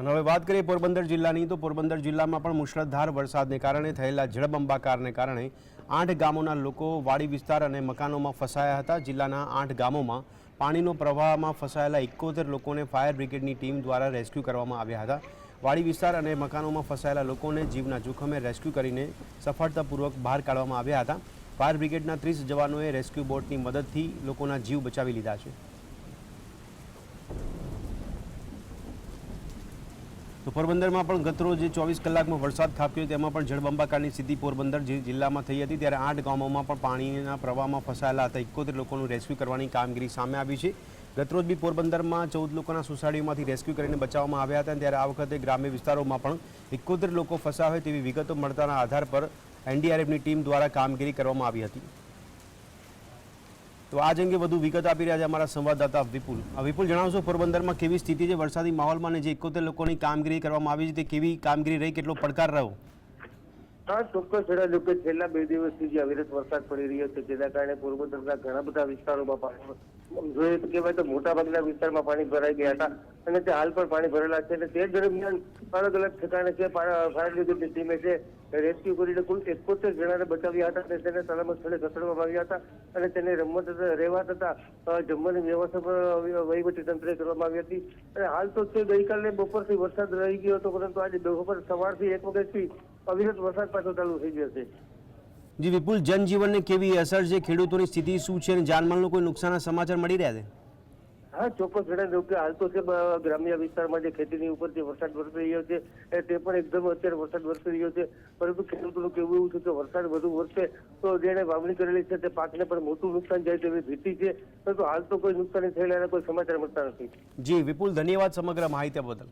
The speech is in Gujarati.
અને હવે વાત કરીએ પોરબંદર જિલ્લાની, તો પોરબંદર જિલ્લામાં પણ મુશળધાર વરસાદને કારણે થયેલા જળબંબાકારને કારણે આઠ ગામોના લોકો વાડી વિસ્તાર અને મકાનોમાં ફસાયા હતા. જિલ્લાના આઠ ગામોમાં પાણીનો પ્રવાહમાં ફસાયેલા એકોતેર લોકોને ફાયર બ્રિગેડની ટીમ દ્વારા રેસ્ક્યુ કરવામાં આવ્યા હતા. વાડી વિસ્તાર અને મકાનોમાં ફસાયેલા લોકોને જીવના જોખમે રેસ્ક્યુ કરીને સફળતાપૂર્વક બહાર કાઢવામાં આવ્યા હતા. ફાયર બ્રિગેડના ત્રીસ જવાનોએ રેસ્ક્યુ બોટની મદદથી લોકોના જીવ બચાવી લીધા છે. તો પોરબંદરમાં પણ ગતરોજ જે ચોવીસ કલાકમાં વરસાદ ખાબક્યો તેમાં પણ જળબંબાકારની સ્થિતિ પોરબંદર જિલ્લામાં થઈ હતી ત્યારે આઠ ગામોમાં પણ પાણીના પ્રવાહમાં ફસાયેલા હતા. એકોતેર લોકોનું રેસ્ક્યુ કરવાની કામગીરી સામે આવી છે. ગતરોજ બી પોરબંદરમાં ચૌદ લોકોના સોસાયટીમાંથી રેસ્ક્યુ કરીને બચાવવામાં આવ્યા હતા ત્યારે આ વખતે ગ્રામ્ય વિસ્તારોમાં પણ એકોતેર લોકો ફસાયા હોય તેવી વિગતો મળતાના આધાર પર એનડીઆરએફની ટીમ દ્વારા કામગીરી કરવામાં આવી હતી. તો આજ અંગે વધુ વિગત આપી રહ્યા છે અમારા સંવાદદાતા વિપુલ. આ વિપુલ, જણાવશો પોરબંદરમાં કેવી સ્થિતિ છે? વરસાદી માહોલમાં અને જે એકોતેર લોકોની કામગીરી કરવામાં આવી છે, તે કેવી કામગીરી રહી? કેટલો પડકાર રહ્યો? હા, ચોક્કસ જણાવ્યું કે છેલ્લા બે દિવસથી જે અવિરત વરસાદ પડી રહ્યો છે, જેના કારણે પોરબંદરના ઘણા બધા વિસ્તારોમાં પાણી જોઈએ તો કહેવાય તો મોટાભાગના વિસ્તારમાં પાણી ભરાઈ ગયા હતા. અને તે હાલ પણ પાણી ભરેલા છે અને તે દરમિયાન અલગ અલગ ઠેકાણે છે ફાયર બ્રિગેડની ટીમે છે, રેસ્ક્યુ કરીને કુલ એકોતેર જણાને બચાવ્યા હતા અને તેને સલામત સ્થળે ખસેડવામાં આવ્યા હતા અને તેને રમત રહેવા તથા જમવાની વ્યવસ્થા પણ વહીવટી તંત્રે કરવામાં આવી હતી. અને હાલ તો છે ગઈકાલે બપોરથી વરસાદ રહી ગયો હતો, પરંતુ આજે બપોર સવારથી એક વખતથી અવિરત વરસાદ પાછો ચાલુ થઈ ગયો છે. જી વિપુલ, જનજીવનને કેવી અસર છે? ખેડૂતોની સ્થિતિ શું છે? અને જાનમાલનું કોઈ નુકસાનના સમાચાર મળી રહ્યા છે? હા, ચોક્કસ જણાવ્યું કે હાલ તો છે ગ્રામ્ય વિસ્તારમાં જે ખેતીની ઉપર જે વરસાદ વરસી રહ્યો છે તે પણ એકદમ અત્યારે વરસાદ વરસી રહ્યો છે. પરંતુ ખેડૂતોનું કહેવું એવું છે કે વરસાદ વધુ વરસે તો જેણે વાવણી કરેલી છે, તે પાકને પણ મોટું નુકસાન જાય તેવી ભીતિ છે. પરંતુ હાલ તો કોઈ નુકસાની થયેલા કોઈ સમાચાર મળતા નથી. જી, વિપુલ, ધન્યવાદ સમગ્ર માહિતી બદલ.